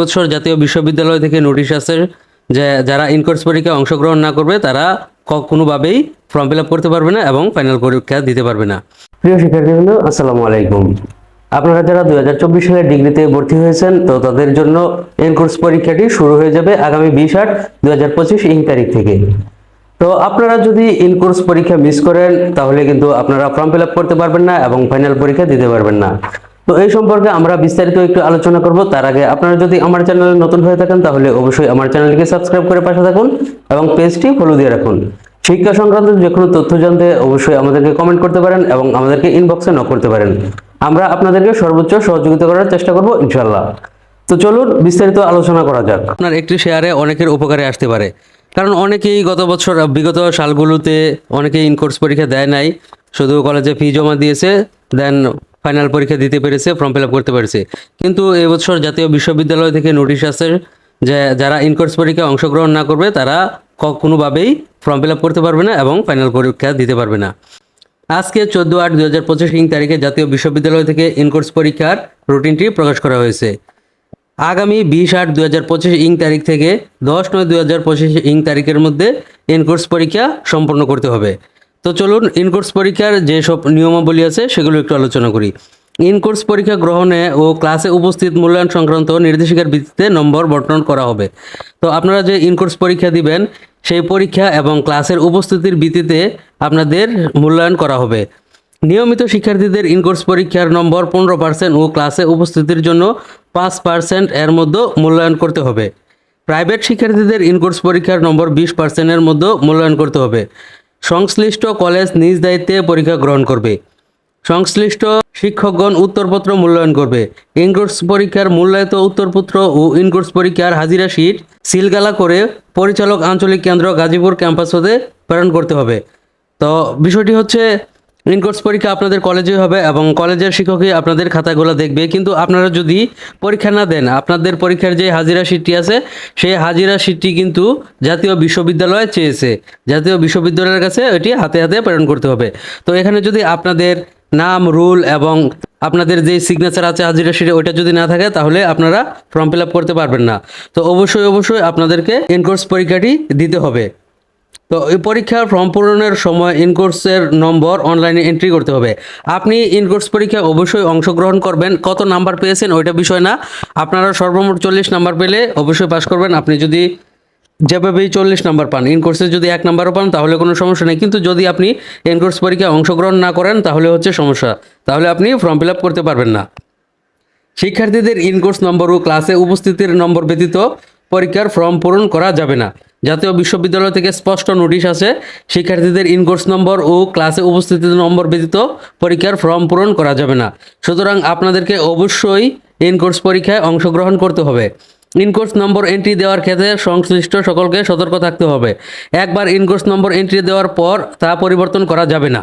বছর জাতীয় বিশ্ববিদ্যালয় থেকে নোটিশ আছে যে যারা ইনকোর্স পরীক্ষায় অংশগ্রহণ না করবে, তারা কোনোভাবেই ফর্ম ফিল আপ করতে পারবে না এবং ফাইনাল পরীক্ষা দিতে পারবে না। প্রিয় শিক্ষার্থীবৃন্দ, আসসালামু আলাইকুম। আপনারা যারা দুই হাজার চব্বিশ সালে ডিগ্রিতে ভর্তি হয়েছেন, তো তাদের জন্য ইনকোর্স পরীক্ষাটি শুরু হয়ে যাবে আগামী বিশ আট দুই হাজার পঁচিশ ইং তারিখ থেকে। তো আপনারা যদি ইনকোর্স পরীক্ষা মিস করেন, তাহলে কিন্তু আপনারা ফর্ম ফিল আপ করতে পারবেন না এবং ফাইনাল পরীক্ষা দিতে পারবেন না। তো এই সম্পর্কে আমরা বিস্তারিত একটু আলোচনা করব। তার আগে আপনারা যদি আমার চ্যানেলে নতুন হয়ে থাকেন, তাহলে অবশ্যই আমার চ্যানেলটিকে সাবস্ক্রাইব করে পাশে থাকুন এবং পেজটি ফলো দিয়ে রাখুন। শিক্ষা সংক্রান্ত যে কোনো তথ্য জানতে অবশ্যই আমাদেরকে কমেন্ট করতে পারেন এবং আমাদেরকে ইনবক্সে ন করতে পারেন। আমরা আপনাদেরকে সর্বোচ্চ সহযোগিতা করার চেষ্টা করব ইনশাল্লাহ তো চলুন বিস্তারিত আলোচনা করা যাক। আপনার একটি শেয়ারে অনেকের উপকারে আসতে পারে। কারণ অনেকেই গত বছর, বিগত সালগুলোতে অনেকেই ইনকোর্স পরীক্ষা দেয় নাই, শুধু কলেজে ফি জমা দিয়েছে দেন ফাইনাল পরীক্ষা দিতে পেরেছে, ফর্ম ফিল আপ করতে পেরেছে। কিন্তু এবছর জাতীয় বিশ্ববিদ্যালয় থেকে নোটিশ আছে যে যারা ইনকোর্স পরীক্ষায় অংশগ্রহণ না করবে, তারা কোনোভাবেই ফর্ম ফিল আপ করতে পারবে না এবং ফাইনাল পরীক্ষা দিতে পারবে না। আজকে চোদ্দ আট দু হাজার পঁচিশ ইং তারিখে জাতীয় বিশ্ববিদ্যালয় থেকে ইনকোর্স পরীক্ষার রুটিনটি প্রকাশ করা হয়েছে। আগামী বিশ আট দু হাজার পঁচিশ ইং তারিখ থেকে দশ নয় দু হাজার পঁচিশ ইং তারিখের মধ্যে ইনকোর্স পরীক্ষা সম্পন্ন করতে হবে। তো চলুন ইনকোর্স পরীক্ষার যেসব নিয়মাবলী আছে, সেগুলো একটু আলোচনা করি। ইনকোর্স পরীক্ষা গ্রহণে ও ক্লাসে উপস্থিত মূল্যায়ন সংক্রান্ত নির্দেশিকার ভিত্তিতে নম্বর বর্ণন করা হবে। তো আপনারা যে ইনকোর্স পরীক্ষা দিবেন, সেই পরীক্ষা এবং ক্লাসের উপস্থিতির ভিত্তিতে আপনাদের মূল্যায়ন করা হবে। নিয়মিত শিক্ষার্থীদের ইনকোর্স পরীক্ষার নম্বর পনেরো পার্সেন্ট ও ক্লাসে উপস্থিতির জন্য পাঁচ পার্সেন্ট এর মধ্যে মূল্যায়ন করতে হবে। প্রাইভেট শিক্ষার্থীদের ইনকোর্স পরীক্ষার নম্বর বিশ পার্সেন্টের মধ্যে মূল্যায়ন করতে হবে। সংশ্লিষ্ট কলেজ নিজ দায়িত্বে পরীক্ষা গ্রহণ করবে। সংশ্লিষ্ট শিক্ষকগণ উত্তরপত্র মূল্যায়ন করবে। ইনকোর্স পরীক্ষার মূল্যায়িত উত্তরপত্র ও ইনকোর্স পরীক্ষার হাজিরা শিট সিলগালা করে পরিচালক আঞ্চলিক কেন্দ্র গাজীপুর ক্যাম্পাস হতে প্রেরণ করতে হবে। তো বিষয়টি হচ্ছে ইনকোর্স পরীক্ষা আপনাদের কলেজে হবে এবং কলেজের শিক্ষকই আপনাদের খাতাগুলো দেখবে। কিন্তু আপনারা যদি পরীক্ষা না দেন, আপনাদের পরীক্ষার যে হাজিরা শিটটি আছে, সেই হাজিরা শিটটি কিন্তু জাতীয় বিশ্ববিদ্যালয় চেয়েছে। জাতীয় বিশ্ববিদ্যালয়ের কাছে এটি হাতে হাতে প্রেরণ করতে হবে। তো এখানে যদি আপনাদের নাম, রুল এবং আপনাদের যে সিগনেচার আছে হাজিরা শিটে ওইটা যদি না থাকে, তাহলে আপনারা ফর্ম ফিল আপ করতে পারবেন না। তো অবশ্যই অবশ্যই আপনাদেরকে ইনকোর্স পরীক্ষাটি দিতে হবে। তো এই পরীক্ষার ফর্ম পূরণের সময় ইনকোর্সের নম্বর অনলাইনে এন্ট্রি করতে হবে। আপনি ইনকোর্স পরীক্ষায় অবশ্যই অংশগ্রহণ করবেন। কত নাম্বার পেয়েছেন ওইটা বিষয় না। আপনারা সর্বমোট চল্লিশ নাম্বার পেলে অবশ্যই পাস করবেন। আপনি যদি যেভাবেই চল্লিশ নাম্বার পান, ইনকোর্সে যদি এক নাম্বারও পান, তাহলে কোনো সমস্যা নেই। কিন্তু যদি আপনি ইনকোর্স পরীক্ষায় অংশগ্রহণ না করেন, তাহলে হচ্ছে সমস্যা। তাহলে আপনি ফর্ম ফিল করতে পারবেন না। শিক্ষার্থীদের ইনকোর্স নম্বর ও ক্লাসে উপস্থিতির নম্বর ব্যতীত পরীক্ষার ফর্ম পূরণ করা যাবে না। জাতীয় বিশ্ববিদ্যালয় থেকে স্পষ্ট নোটিশ আছে, শিক্ষার্থীদের ইনকোর্স নম্বর ও ক্লাসে উপস্থিতির নম্বর ব্যতীত পরীক্ষার ফর্ম পূরণ করা যাবে না। সুতরাং আপনাদেরকে অবশ্যই ইনকোর্স পরীক্ষায় অংশগ্রহণ করতে হবে। ইনকোর্স নম্বর এন্ট্রি দেওয়ার ক্ষেত্রে সংশ্লিষ্ট সকলকে সতর্ক থাকতে হবে। একবার ইনকোর্স নম্বর এন্ট্রি দেওয়ার পর তা পরিবর্তন করা যাবে না।